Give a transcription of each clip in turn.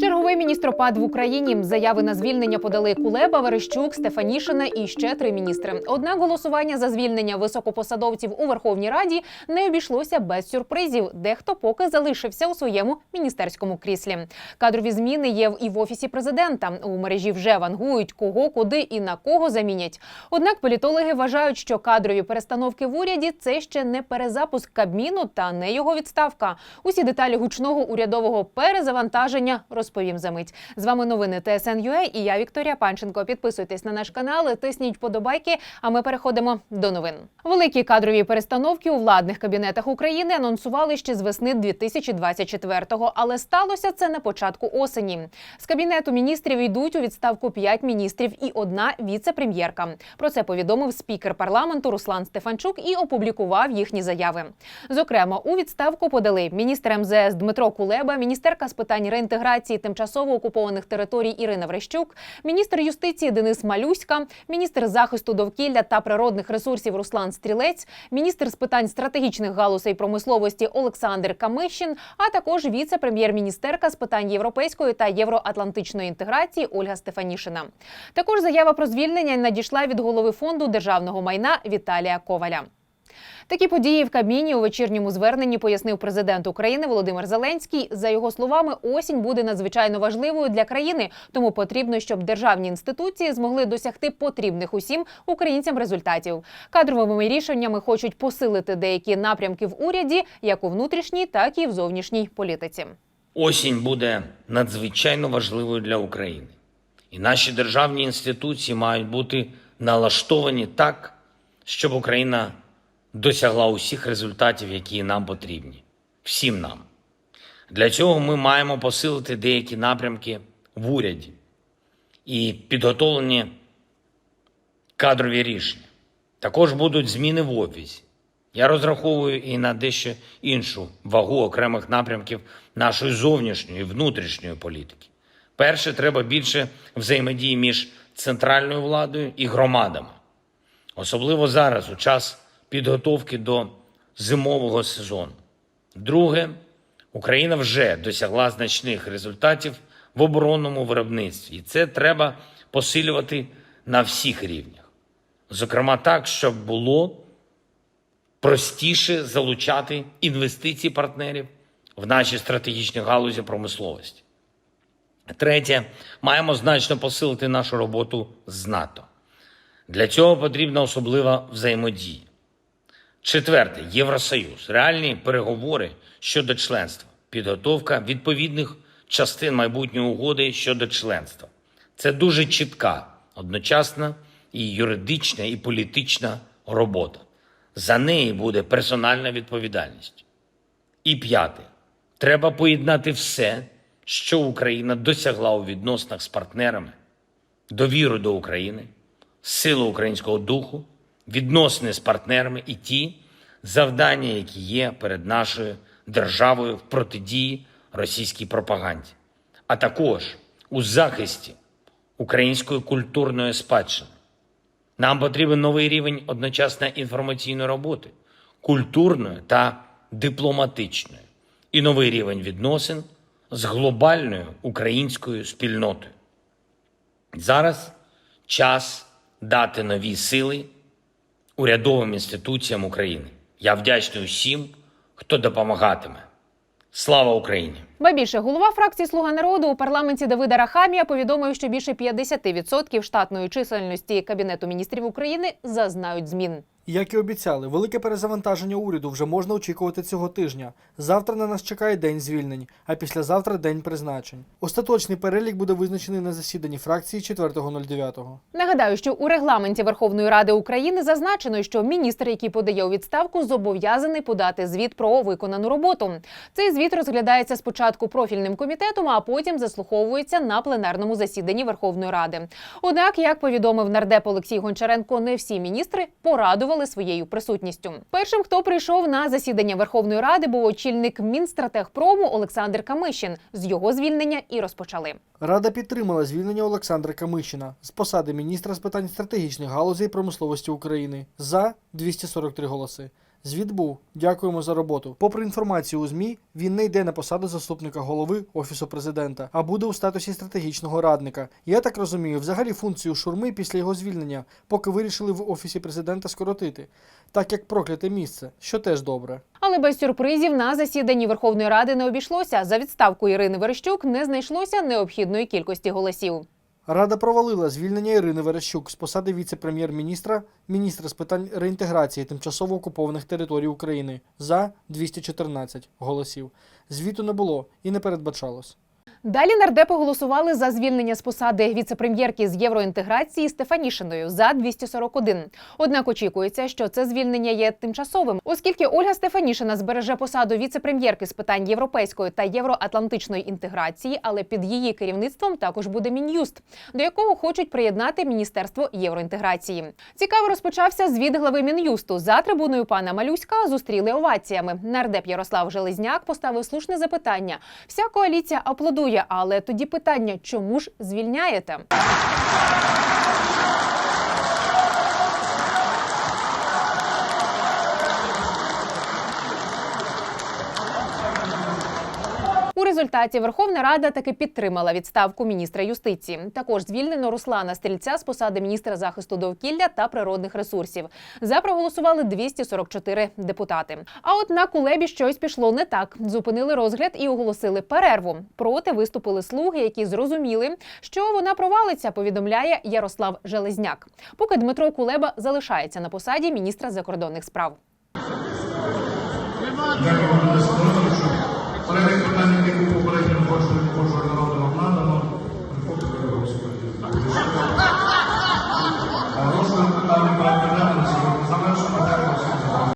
Черговий міністропад в Україні. Заяви на звільнення подали Кулеба, Верещук, Стефанішина і ще три міністри. Однак голосування за звільнення високопосадовців у Верховній Раді не обійшлося без сюрпризів. Дехто поки залишився у своєму міністерському кріслі. Кадрові зміни є і в офісі президента. У мережі вже вангують кого, куди і на кого замінять. Однак політологи вважають, що кадрові перестановки в уряді це ще не перезапуск Кабміну та не його відставка. Усі деталі гучного урядового перезавантаження розповім за мить. З вами новини ТСН.UA і я Вікторія Панченко. Підписуйтесь на наш канал, тисніть вподобайки. А ми переходимо до новин. Великі кадрові перестановки у владних кабінетах України анонсували ще з весни 2024-го, але сталося це на початку осені. З кабінету міністрів йдуть у відставку п'ять міністрів і одна віце-прем'єрка. Про це повідомив спікер парламенту Руслан Стефанчук і опублікував їхні заяви. Зокрема, у відставку подали міністр МЗС Дмитро Кулеба, міністерка з питань реінтеграції тимчасово окупованих територій Ірина Врещук, міністр юстиції Денис Малюська, міністр захисту довкілля та природних ресурсів Руслан Стрілець, міністр з питань стратегічних галузей промисловості Олександр Камищин, а також віце-прем'єр-міністерка з питань європейської та євроатлантичної інтеграції Ольга Стефанішина. Також заява про звільнення надійшла від голови фонду державного майна Віталія Коваля. Такі події в Кабміні у вечірньому зверненні пояснив президент України Володимир Зеленський. За його словами, осінь буде надзвичайно важливою для країни, тому потрібно, щоб державні інституції змогли досягти потрібних усім українцям результатів. Кадровими рішеннями хочуть посилити деякі напрямки в уряді, як у внутрішній, так і в зовнішній політиці. Осінь буде надзвичайно важливою для України. І наші державні інституції мають бути налаштовані так, щоб Україна досягла усіх результатів, які нам потрібні. Всім нам. Для цього ми маємо посилити деякі напрямки в уряді і підготовлені кадрові рішення. Також будуть зміни в офісі. Я розраховую і на дещо іншу вагу окремих напрямків нашої зовнішньої і внутрішньої політики. Перше, треба більше взаємодії між центральною владою і громадами, особливо зараз, у час підготовки до зимового сезону. Друге, Україна вже досягла значних результатів в оборонному виробництві, і це треба посилювати на всіх рівнях. Зокрема, так, щоб було простіше залучати інвестиції партнерів в наші стратегічні галузі промисловості. Третє, маємо значно посилити нашу роботу з НАТО. Для цього потрібна особлива взаємодія. Четверте, Євросоюз. Реальні переговори щодо членства, підготовка відповідних частин майбутньої угоди щодо членства. Це дуже чітка, одночасна і юридична, і політична робота. За неї буде персональна відповідальність. І п'яте, треба поєднати все, що Україна досягла у відносинах з партнерами, довіру до України, силу українського духу, відносини з партнерами і ті завдання, які є перед нашою державою в протидії російській пропаганді, а також у захисті української культурної спадщини. Нам потрібен новий рівень одночасно інформаційної роботи, культурної та дипломатичної, і новий рівень відносин з глобальною українською спільнотою. Зараз час дати нові сили урядовим інституціям України. Я вдячний усім, хто допомагатиме. Слава Україні! Ба більше голова фракції Слуга народу у парламенті Давида Рахамія повідомив, що більше 50% штатної чисельності кабінету міністрів України зазнають змін. Як і обіцяли, велике перезавантаження уряду вже можна очікувати цього тижня. Завтра на нас чекає день звільнень, а післязавтра день призначень. Остаточний перелік буде визначений на засіданні фракції 4.09. Нагадаю, що у регламенті Верховної Ради України зазначено, що міністр, який подає у відставку, зобов'язаний подати звіт про виконану роботу. Цей звіт розглядається спочатку профільним комітетом, а потім заслуховується на пленарному засіданні Верховної Ради. Однак, як повідомив нардеп Олексій Гончаренко, не всі міністри порадували своєю присутністю. Першим, хто прийшов на засідання Верховної Ради, був очільник Мінстратегпрому Олександр Камишин. З його звільнення і розпочали. Рада підтримала звільнення Олександра Камишина з посади міністра з питань стратегічних галузей промисловості України за 243 голоси. Звіт був. Дякуємо за роботу. Попри інформацію у ЗМІ, він не йде на посаду заступника голови Офісу президента, а буде у статусі стратегічного радника. Я так розумію, взагалі функцію шурми після його звільнення, поки вирішили в Офісі президента скоротити, так як прокляте місце, що теж добре. Але без сюрпризів на засіданні Верховної Ради не обійшлося. За відставку Ірини Верещук не знайшлося необхідної кількості голосів. Рада провалила звільнення Ірини Верещук з посади віце-прем'єр-міністра, міністра з питань реінтеграції тимчасово окупованих територій України за 214 голосів. Звіту не було і не передбачалось. Далі нардепи голосували за звільнення з посади віце-прем'єрки з євроінтеграції Стефанішиною за 241. Однак очікується, що це звільнення є тимчасовим, оскільки Ольга Стефанішина збереже посаду віце-прем'єрки з питань європейської та євроатлантичної інтеграції, але під її керівництвом також буде мін'юст, до якого хочуть приєднати міністерство євроінтеграції. Цікаво розпочався звіт глави мін'юсту. За трибуною пана Малюська зустріли оваціями. Нардеп Ярослав Железняк поставив слушне запитання. Вся коаліція аплодує, але тоді питання, чому ж звільняєте? У результаті Верховна Рада таки підтримала відставку міністра юстиції. Також звільнено Руслана Стрільця з посади міністра захисту довкілля та природних ресурсів. За проголосували 244 депутати. А от на кулебі щось пішло не так. Зупинили розгляд і оголосили перерву. Проти виступили слуги, які зрозуміли, що вона провалиться. Повідомляє Ярослав Железняк. Поки Дмитро Кулеба залишається на посаді міністра закордонних справ. Дякую вам за ситуацію, що перелік питань, які був попередньо коштом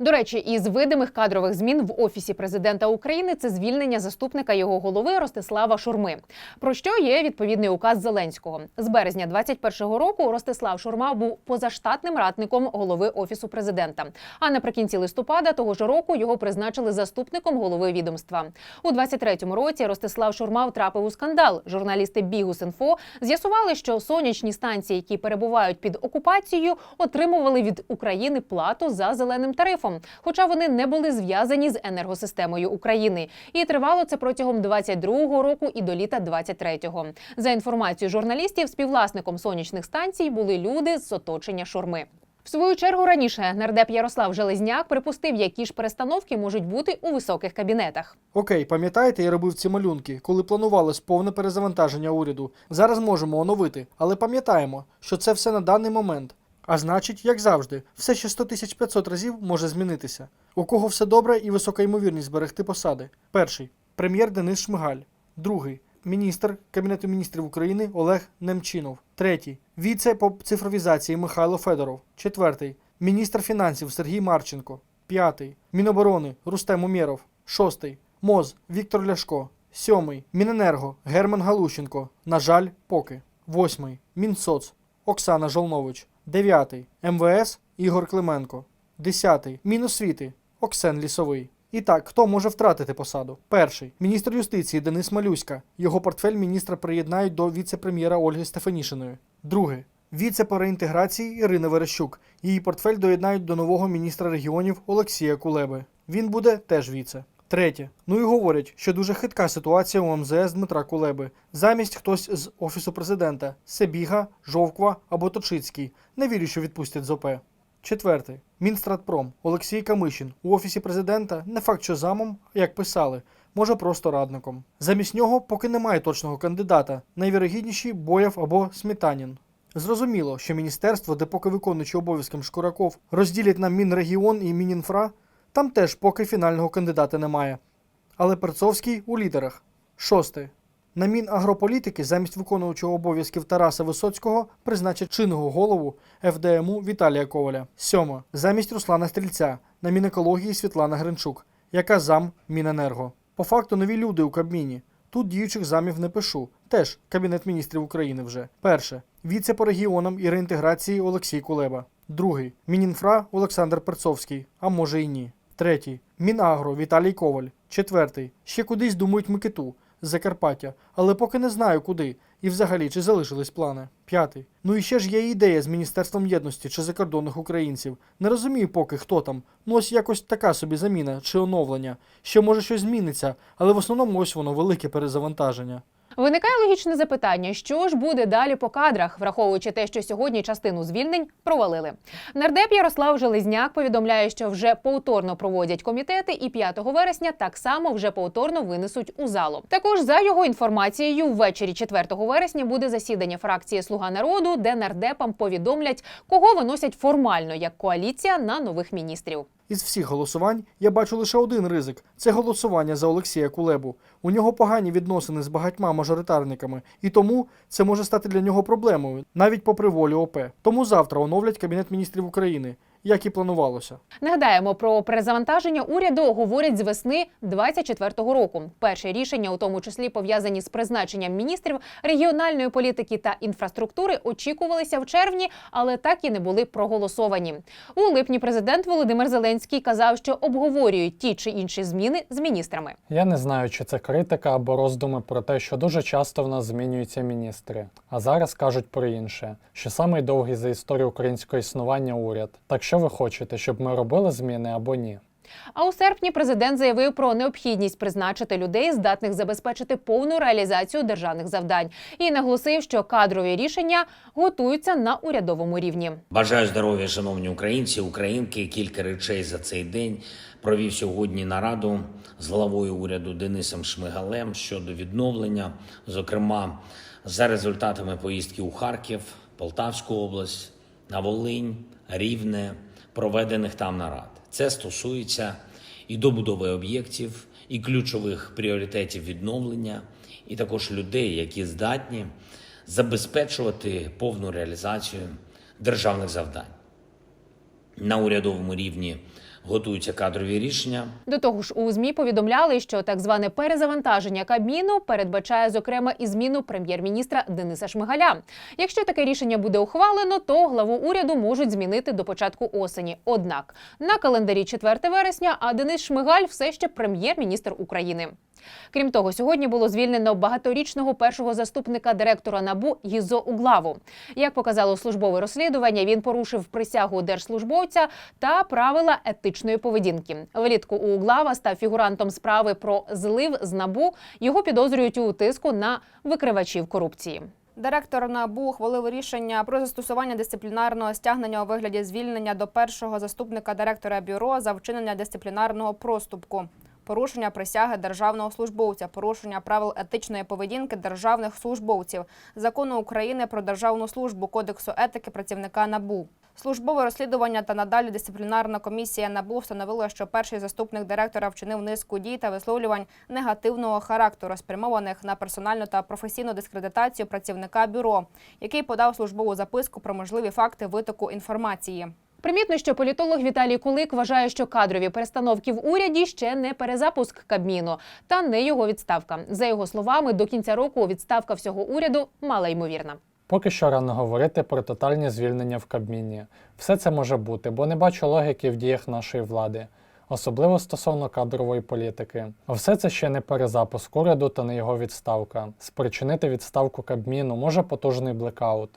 До речі, із видимих кадрових змін в офісі президента України це звільнення заступника його голови Ростислава Шурми. Про що є відповідний указ Зеленського з березня 21-го року. Ростислав Шурма був позаштатним радником голови офісу президента. А наприкінці листопада того ж року його призначили заступником голови відомства. У 23-му році Ростислав Шурма втрапив у скандал. Журналісти Бігус.Інфо з'ясували, що сонячні станції, які перебувають під окупацією, отримували від України плату за зеленим тарифом, хоча вони не були зв'язані з енергосистемою України. І тривало це протягом 22-го року і до літа 23-го. За інформацією журналістів, співвласником сонячних станцій були люди з оточення шурми. В свою чергу раніше нардеп Ярослав Железняк припустив, які ж перестановки можуть бути у високих кабінетах. Окей, пам'ятаєте, я робив ці малюнки, коли планувалось повне перезавантаження уряду. Зараз можемо оновити, але пам'ятаємо, що це все на даний момент. А значить, як завжди, все ще 100 тисяч 500 разів може змінитися. У кого все добре і висока ймовірність зберегти посади. Перший прем'єр Денис Шмигаль. Другий міністр Кабінету міністрів України Олег Немчинов. Третій віце по цифровізації Михайло Федоров. Четвертий міністр фінансів Сергій Марченко. П'ятий Міноборони Рустем Умєров. Шостий МОЗ Віктор Ляшко. Сьомий Міненерго Герман Галущенко. На жаль, поки. Восьмий Мінсоц Оксана Жолнович. Дев'ятий МВС Ігор Клименко. Десятий Міносвіти Оксен Лісовий. І так, хто може втратити посаду? Перший міністр юстиції Денис Малюська. Його портфель міністра приєднають до віце-прем'єра Ольги Стефанішиної. Друге. Віце по реінтеграції Ірина Верещук. Її портфель доєднають до нового міністра регіонів Олексія Кулеби. Він буде теж віце. Третє. Ну і говорять, що дуже хитка ситуація у МЗС Дмитра Кулеби. Замість хтось з офісу президента Себіга, Жовква або Точицький. Не вірю, що відпустять з ОП. Четвертий. Мінстратпром Олексій Камишин у офісі президента не факт, що замом, як писали, може просто радником. Замість нього поки немає точного кандидата. Найвірогідніші Боєв або Сметанін. Зрозуміло, що міністерство, де поки виконуючий обов'язком Шкураков розділять на Мінрегіон і Мінінфра, там теж поки фінального кандидата немає. Але Перцовський у лідерах. Шосте. На Мінагрополітики замість виконуючого обов'язків Тараса Висоцького призначать чинного голову ФДМУ Віталія Коваля. Сьоме. Замість Руслана Стрільця на Мінекології Світлана Гринчук, яка зам Міненерго. По факту нові люди у Кабміні. Тут діючих замів не пишу. Теж Кабінет міністрів України вже. Перше. Віце по регіонам і реінтеграції Олексій Кулеба. Другий. Мінінфра Олександр Перцовський. А може і ні. Третій. Мінагро Віталій Коваль. Четвертий. Ще кудись думають Микиту. з Закарпаття, але поки не знаю куди. І взагалі, чи залишились плани. П'ятий. Ну і ще ж є ідея з Міністерством єдності чи закордонних українців. Не розумію поки хто там. Ну ось якось така собі заміна чи оновлення. Ще може щось зміниться, але в основному ось воно велике перезавантаження. Виникає логічне запитання, що ж буде далі по кадрах, враховуючи те, що сьогодні частину звільнень провалили. Нардеп Ярослав Железняк повідомляє, що вже повторно проводять комітети, і 5 вересня так само вже повторно винесуть у залу. Також за його інформацією, ввечері 4 вересня буде засідання фракції Слуга народу, де нардепам повідомлять, кого виносять формально як коаліція на нових міністрів. Із всіх голосувань я бачу лише один ризик це голосування за Олексія Кулебу. У нього погані відносини з багатьма мажоритарниками, і тому це може стати для нього проблемою, навіть попри волю ОП. Тому завтра оновлять Кабінет міністрів України, як і планувалося. Нагадаємо про перезавантаження уряду говорять з весни 24-го року. Перші рішення, у тому числі пов'язані з призначенням міністрів регіональної політики та інфраструктури, очікувалися в червні, але так і не були проголосовані. У липні президент Володимир Зеленський казав, що обговорюють ті чи інші зміни з міністрами. Я не знаю, чи це критика або роздуми про те, що дуже часто в нас змінюються міністри. А зараз кажуть про інше, що самий довгий за історію українського існування уряд. Так що ви хочете, щоб ми робили зміни або ні? А у серпні президент заявив про необхідність призначити людей, здатних забезпечити повну реалізацію державних завдань, і наголосив, що кадрові рішення готуються на урядовому рівні. Бажаю здоров'я, шановні українці, українки. Кілька речей за цей день провів сьогодні нараду з главою уряду Денисом Шмигалем щодо відновлення, зокрема за результатами поїздки у Харків, Полтавську область, на Волинь, Рівне, проведених там нарад. Це стосується і добудови об'єктів, і ключових пріоритетів відновлення, і також людей, які здатні забезпечувати повну реалізацію державних завдань. На урядовому рівні готуються кадрові рішення. До того ж, у змі повідомляли, що так зване перезавантаження Кабміну передбачає зокрема і зміну прем'єр-міністра Дениса Шмигаля. Якщо таке рішення буде ухвалено, то главу уряду можуть змінити до початку осені. Однак на календарі 4 вересня, а Денис Шмигаль все ще прем'єр-міністр України. Крім того, сьогодні було звільнено багаторічного першого заступника директора НАБУ Гізо Углаву. Як показало службове розслідування, він порушив присягу держслужбовця та правила етичної поведінки. Влітку у Углава став фігурантом справи про злив з НАБУ. Його підозрюють у тиску на викривачів корупції. Директор НАБУ ухвалив рішення про застосування дисциплінарного стягнення у вигляді звільнення до першого заступника директора бюро за вчинення дисциплінарного проступку. Порушення присяги державного службовця, порушення правил етичної поведінки державних службовців, закону України про державну службу, кодексу етики працівника НАБУ. Службове розслідування та надалі дисциплінарна комісія НАБУ встановила, що перший заступник директора вчинив низку дій та висловлювань негативного характеру, спрямованих на персональну та професійну дискредитацію працівника бюро, який подав службову записку про можливі факти витоку інформації. Примітно, що політолог Віталій Кулик вважає, що кадрові перестановки в уряді ще не перезапуск Кабміну та не його відставка. За його словами, до кінця року відставка всього уряду мала ймовірна. Поки що рано говорити про тотальні звільнення в Кабміні. Все це може бути, бо не бачу логіки в діях нашої влади, особливо стосовно кадрової політики. Все це ще не перезапуск уряду та не його відставка. Спричинити відставку Кабміну може потужний блекаут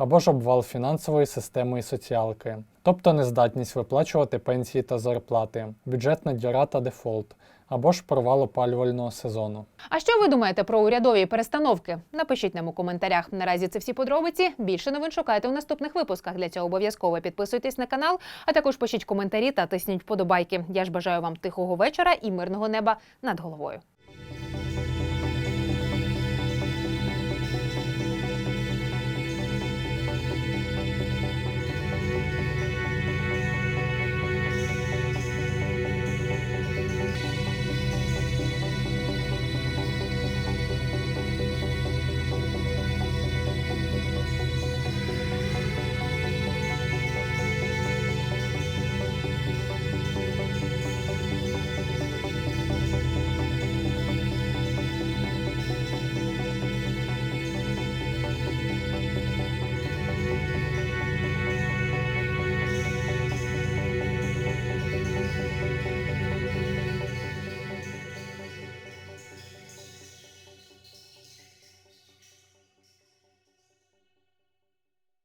або ж обвал фінансової системи і соціалки, тобто нездатність виплачувати пенсії та зарплати, бюджетна діра та дефолт, або ж провал опалювального сезону. А що ви думаєте про урядові перестановки? Напишіть нам у коментарях. Наразі це всі подробиці. Більше новин шукайте у наступних випусках. Для цього обов'язково підписуйтесь на канал, а також пишіть коментарі та тисніть вподобайки. Я ж бажаю вам тихого вечора і мирного неба над головою.